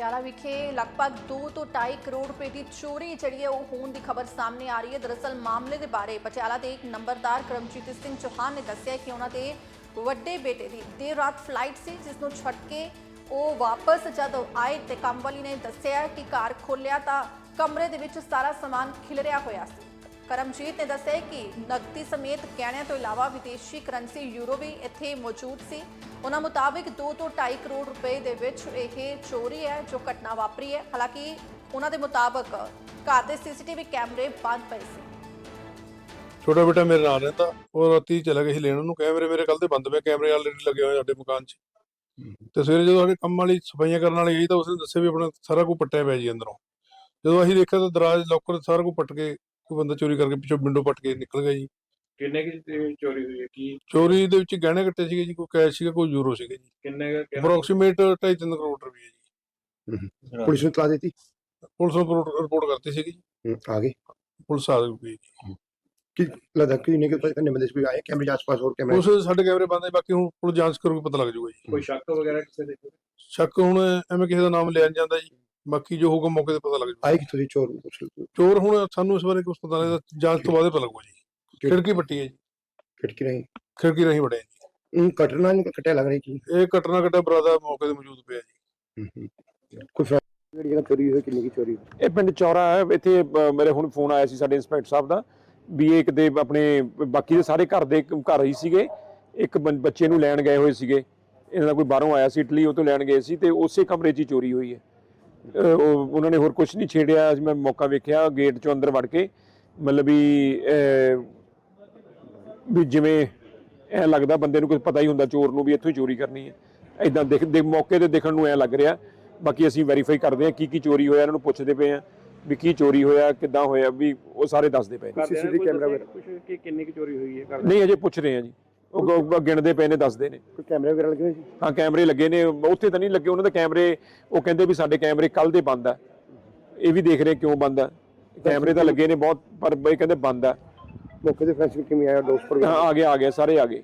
ਪਟਿਆਲਾ ਵਿਖੇ ਲਗਭਗ 2 ਤੋਂ 2.5 ਕਰੋੜ ਰੁਪਏ ਦੀ ਚੋਰੀ ਜਿਹੜੀ ਹੈ ਉਹ ਹੋਣ ਦੀ ਖਬਰ ਸਾਹਮਣੇ ਆ ਰਹੀ ਹੈ। ਦਰਅਸਲ ਮਾਮਲੇ ਦੇ ਬਾਰੇ ਪਟਿਆਲਾ ਦੇ ਇੱਕ ਨੰਬਰਦਾਰ ਕਰਮਜੀਤ ਸਿੰਘ ਚੌਹਾਨ ਨੇ ਦੱਸਿਆ ਕਿ ਉਹਨਾਂ ਦੇ ਵੱਡੇ ਬੇਟੇ ਦੀ ਦੇਰ ਰਾਤ ਫਲਾਈਟ ਸੀ, ਜਿਸ ਨੂੰ ਛੱਡ ਕੇ ਉਹ ਵਾਪਸ ਜਦ ਆਏ ਤੇ ਕੰਮ ਵਾਲੀ ਨੇ ਦੱਸਿਆ ਕਿ ਘਰ ਖੋਲ੍ਹਿਆ ਤਾਂ ਕਮਰੇ ਦੇ ਵਿੱਚ ਸਾਰਾ ਸਮਾਨ ਖਿਲਰਿਆ ਹੋਇਆ ਸੀ। ਕਰਮਜੀਤ ਨੇ ਦੱਸਿਆ ਕਿ ਨਕਦੀ ਸਮੇਤ ਗਹਿਣਿਆਂ ਤੋਂ ਇਲਾਵਾ ਵਿਦੇਸ਼ੀ ਕਰੰਸੀ ਯੂਰੋ ਵੀ ਇੱਥੇ ਮੌਜੂਦ ਸੀ। ਉਹਨਾਂ ਮੁਤਾਬਿਕ 2 ਤੋਂ 2.5 ਕਰੋੜ ਰੁਪਏ ਦੇ ਵਿੱਚ ਇਹ ਚੋਰੀ ਹੈ, ਜੋ ਘਟਨਾ ਵਾਪਰੀ ਹੈ। ਹਾਲਾਂਕਿ ਉਹਨਾਂ ਦੇ ਮੁਤਾਬਕ ਘਰ ਦੇ ਸੀਸੀਟੀਵੀ ਕੈਮਰੇ ਬੰਦ ਪਏ ਸੀ। ਛੋਟਾ ਬੇਟਾ ਮੇਰੇ ਨਾਲ ਰਹਿੰਦਾ। ਉਹ ਰਾਤੀ ਚਲਾ ਗਿਆ ਸੀ ਲੈਣ। ਉਹਨੂੰ ਕੈਮਰੇ ਮੇਰੇ ਕੱਲ ਤੇ ਬੰਦ ਪਏ। ਕੈਮਰੇ ਆਲਰੇਡੀ ਲੱਗੇ ਹੋਏ ਸਾਡੇ ਮਕਾਨ 'ਚ। ਤੇ ਸਵੇਰੇ ਜਦੋਂ ਸਾਡੇ ਕੰਮ ਵਾਲੀ ਸਫਾਈਆਂ ਕਰਨ ਵਾਲੀ ਆਈ ਤਾਂ ਉਸਨੇ ਦੱਸਿਆ ਵੀ ਆਪਣਾ ਸਾਰਾ ਕੁਝ ਪੱਟਿਆ ਪਿਆ ਜੀ ਅੰਦਰੋਂ। ਜਦੋਂ ਅਸੀਂ ਦੇਖਿਆ ਤਾਂ ਦਰਾਜ, ਲੋਕਰ ਸਾਰਾ ਕੁਝ ਪੱਟ ਕੇ ਕੋਈ ਬੰਦਾ ਚੋਰੀ ਕਰਕੇ ਪਿੱਛੋਂ ਵਿੰਡੋ ਪੱਟ ਕੇ ਨਿਕਲ ਗਿਆ ਜੀ। ਕਿੰਨੇ ਕੀ ਚੋਰੀ ਹੋਈ ਹੈ? ਕੀ ਚੋਰੀ ਦੇ ਵਿੱਚ ਗਹਿਣੇ ਕੱਟੇ ਸੀਗੇ ਜੀ ਕੋਈ ਕੈਸ਼ ਸੀਗਾ ਕੋਈ ਯੂਰੋ ਸੀਗੇ ਜੀ। ਕਿੰਨੇ ਕੁ ਗਹਿਣੇ- ਅਪਰੋਕਸੀਮੇਟ 2.5 ਕਰੋੜ ਰੁਪਏ ਜੀ। ਪੁਲਿਸ ਨੂੰ ਤਲਾ ਦਿੱਤੀ? ਪੁਲਿਸ ਨੂੰ ਰਿਪੋਰਟ ਕਰਤੀ ਸੀਗੀ ਜੀ। ਆ ਗਏ। ਪੁਲਿਸ ਆ ਗਈ ਜੀ। ਕਿ ਲੱਗਦਾ ਕਿ ਨਹੀਂ ਕਿ ਪਤਾ ਕਿੰਨੇ ਬੰਦੇ ਸੀ ਕੋਈ ਆਏ? ਕੈਮਰੇ ਦੇ ਆਸ-ਪਾਸ ਹੋਰ ਕੈਮਰੇ ਉਸ ਸਾਡੇ ਕੈਮਰੇ ਬੰਦ ਹੈ ਬਾਕੀ ਹੁਣ ਪੁਲਿਸ ਜਾਂਚ ਕਰੂਗੀ ਪਤਾ ਲੱਗ ਜਾਊਗਾ ਜੀ। ਕੋਈ ਸ਼ੱਕ ਵਗੈਰਾ ਕਿਸੇ ਦੇ? ਸ਼ੱਕ ਹੁਣ ਐਵੇਂ ਕਿਸੇ ਦਾ ਨਾਮ ਲਿਆ ਨੀ ਜਾਂਦਾ ਜੀ। ਬਾਕੀ ਜੋ ਹੋਊਗਾ ਮੌਕੇ ਤੇ ਪਤਾ ਲੱਗ ਜਾਊਗਾ। ਆਏ ਕਿੱਥੋਂ ਦੀ ਚੋਰ ਪੁੱਛ ਲਓ ਚੋਰ ਹੁਣ ਸਾਨੂੰ ਇਸ ਬਾਰੇ ਕੁਝ ਪਤਾ ਨਹੀਂ ਇਹਦਾ ਜਾਂਚ ਤੋਂ ਬਾਅਦ ਹੀ ਪਤਾ ਲੱਗੂਗਾ ਜੀ। ਖਿੜਕੀ ਪੱਟੀ ਹੈ ਜੀ। ਖਿੜਕੀ ਰਹੀ? ਖਿੜਕੀ ਰਹੀ ਵੜਿਆ ਜੀ। ਉਹ ਕਟਣਾ ਨਹੀਂ ਕਟਿਆ ਲੱਗ ਰਹੀ ਕੀ ਇਹ ਘਟਨਾ ਘਟਿਆ ਬਰਾਦਾ ਮੌਕੇ ਤੇ ਮੌਜੂਦ ਪਿਆ ਜੀ। ਕੋਈ ਜਿਹੜੀ ਜਗ੍ਹਾ ਚੋਰੀ ਹੋਈ ਕਿੰਨੀ ਕੀ ਚੋਰੀ ਹੋਈ? ਇਹ ਪਿੰਡ ਚੌਰਾ ਹੈ ਇੱਥੇ ਅ, ਮੇਰੇ ਹੁਣ ਫੋਨ ਆਇਆ ਸੀ ਸਾਡੇ ਇੰਸਪੈਕਟਰ ਸਾਹਿਬ ਦਾ ਵੀ ਇਹ ਕਿਤੇ ਆਪਣੇ ਬਾਕੀ ਦੇ ਸਾਰੇ ਘਰ ਦੇ ਘਰ ਹੀ ਸੀਗੇ ਇੱਕ ਬੰ- ਬੱਚੇ ਨੂੰ ਲੈਣ ਗਏ ਹੋਏ ਸੀਗੇ। ਇਹਨਾਂ ਦਾ ਕੋਈ ਬਾਹਰੋਂ ਆਇਆ ਸੀ ਇਟਲੀ ਉਹ ਤੋਂ ਲੈਣ ਗਏ ਸੀ ਤੇ ਉਸੇ ਕਮਰੇ 'ਚ ਹੀ ਚੋਰੀ ਹੋਈ ਹੈ। ਉਹਨਾਂ ਨੇ ਹੋਰ ਕੁਝ ਨਹੀਂ ਛੇੜਿਆ। ਅੱਜ ਮੈਂ ਮੌਕਾ ਵੇਖਿਆ ਗੇਟ 'ਚੋਂ ਅੰਦਰ ਵੜ ਕੇ। ਮਤਲਬ ਵੀ ਵੀ ਜਿਵੇਂ ਐ ਲੱਗਦਾ ਬੰਦੇ ਨੂੰ ਕੁਝ ਪਤਾ ਹੀ ਹੁੰਦਾ ਚੋਰ ਨੂੰ ਵੀ ਇੱਥੋਂ ਹੀ ਚੋਰੀ ਕਰਨੀ ਹੈ। ਐਦਾਂ ਦੇਖ ਦੇ ਮੌਕੇ ਤੇ ਦੇਖਣ ਨੂੰ ਐ ਲੱਗ ਰਿਹਾ। ਬਾਕੀ ਅਸੀਂ ਵੈਰੀਫਾਈ ਕਰਦੇ ਹਾਂ ਕੀ ਕੀ ਚੋਰੀ ਹੋਇਆ ਇਹਨਾਂ ਨੂੰ ਪੁੱਛਦੇ ਪਏ ਹਾਂ ਵੀ ਕੀ ਚੋਰੀ ਹੋਇਆ ਕਿੱਦਾਂ ਹੋਇਆ ਵੀ ਉਹ ਸਾਰੇ ਦੱਸਦੇ ਪਏ ਨੇ। CCTV camera? ਕੁਝ ਕਿ ਕਿੰਨੀ ਕੀ ਚੋਰੀ ਹੋਈ ਹੈ ਨਹੀਂ ਅਜੇ ਪੁੱਛ ਰਹੇ ਹਾਂ ਜੀ। ਉਹ ਗਿਣਦੇ ਪਏ ਨੇ ਦੱਸਦੇ ਨੇ। ਕੋਈ ਕੈਮਰੇ ਵਗੈਰਾ ਲੱਗੇ ਹੋਏ ਸੀ? ਹਾਂ ਕੈਮਰੇ ਲੱਗੇ ਨੇ। ਉੱਥੇ ਤਾਂ ਨਹੀਂ ਲੱਗੇ ਉਹਨਾਂ ਦੇ ਕੈਮਰੇ ਉਹ ਕਹਿੰਦੇ ਵੀ ਸਾਡੇ ਕੈਮਰੇ ਕੱਲ ਦੇ ਬੰਦ ਆ। ਇਹ ਵੀ ਦੇਖ ਰਹੇ ਕਿਉਂ ਬੰਦ ਆ? ਕੈਮਰੇ ਤਾਂ ਲੱਗੇ ਨੇ ਬਹੁਤ ਪਰ ਇਹ ਕਹਿੰਦੇ ਬੰਦ ਆ। ਮੌਕੇ ਤੇ ਫੈਂਸਿੰਗ ਕਿਵੇਂ ਆਇਆ ਦੋਸਤ ਪਰ ਹਾਂ, ਆ ਗਏ ਆ ਗਏ ਸਾਰੇ ਆ ਗਏ।